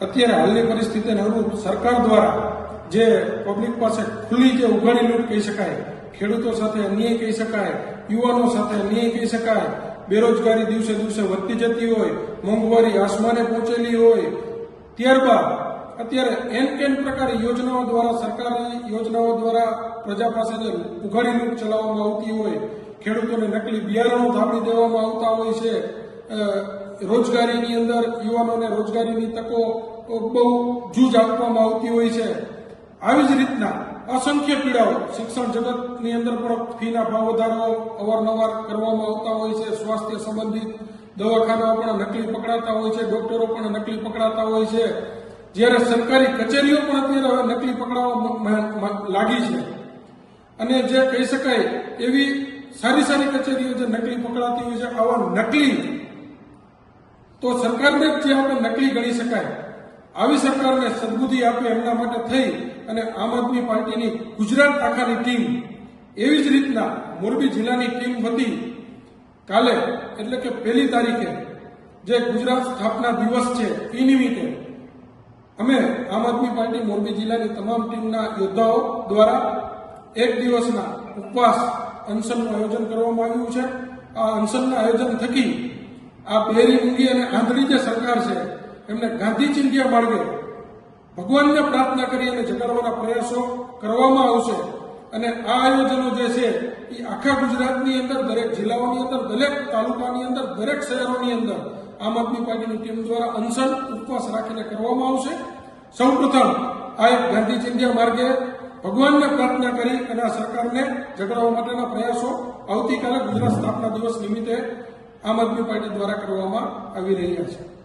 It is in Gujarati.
અત્યારે હાલની પરિસ્થિતિને અનુરૂપ સરકાર દ્વારા જે પબ્લિક પાસે ખુલ્લી જે ઉઘાડી લૂંટ કહી શકાય, ખેડૂતો સાથે અન્યાય કહી શકાય, યુવાનો સાથે અન્યાય કહી શકાય, બેરોજગારી દિવસે દિવસે વધતી જતી હોય, મોંઘવારી આસમાને પહોંચેલી હોય, ત્યારબાદ અત્યારે એન કેન પ્રકારે યોજનાઓ દ્વારા, સરકારી યોજનાઓ દ્વારા પ્રજા પાસે જે ઉઘાડી લૂંટ ચલાવવામાં આવતી હોય, ખેડૂતોને નકલી બિયારણો થાપી દેવામાં આવતા હોય છે રોજગારીની અંદર યુવાનોને રોજગારીની તકો બહુ જૂજ આપવામાં આવતી હોય છે. આવી જ રીતના અસંખ્ય પીડાઓ શિક્ષણ જગતની અંદર પણ ફીના ભાવ વધારો અવારનવાર કરવામાં આવતા હોય છે. સ્વાસ્થ્ય સંબંધિત દવાખાનાઓ પણ નકલી પકડાતા હોય છે. ડોક્ટરો પણ નકલી પકડાતા હોય છે. જ્યારે સરકારી કચેરીઓ પણ અત્યારે હવે નકલી પકડાવા લાગી છે. અને જે કહી શકાય એવી સારી સારી કચેરીઓ જે નકલી પકડાતી હોય છે, આવા નકલી તો સરકારને જ આપણે નકલી ગણી શકાય. આવી સરકારને સદબુદ્ધિ આપે એમના માટે થઈ અને આમ આદમી પાર્ટીની ગુજરાત શાખાની ટીમ, એવી જ રીતના મોરબી જિલ્લાની ટીમ વતી કાલે, એટલે કે પહેલી તારીખે, જે ગુજરાત સ્થાપના દિવસ છે એ નિમિત્તે અમે આમ આદમી પાર્ટી મોરબી જિલ્લાની તમામ ટીમના યોદ્ધાઓ દ્વારા એક દિવસના ઉપવાસ અનશનનું આયોજન કરવામાં આવ્યું છે. આ અનશનના આયોજન થકી આ બેરી ઊંઘી અને આંધળી જે સરકાર છે, એમને ગાંધી ચિંધ્યા માર્ગે ભગવાનને પ્રાર્થના કરી અને જગાડવાના પ્રયાસો કરવામાં આવશે. અને આ આયોજનો જે છે, એ આખા ગુજરાતની અંદર, દરેક જિલ્લાઓની અંદર, દરેક તાલુકાની અંદર, દરેક શહેરોની અંદર આમ આદમી પાર્ટીની ટીમ દ્વારા અનશન, ઉપવાસ રાખીને કરવામાં આવશે. સૌપ્રથમ આ એક ગાંધી ચિંધ્યા માર્ગે ભગવાનને પ્રાર્થના કરી અને આ સરકારને જગાડવા માટેના પ્રયાસો આવતીકાલે ગુજરાત સ્થાપના દિવસ નિમિત્તે આમ આદમી પાર્ટી દ્વારા કરવામાં આવી રહ્યા છે.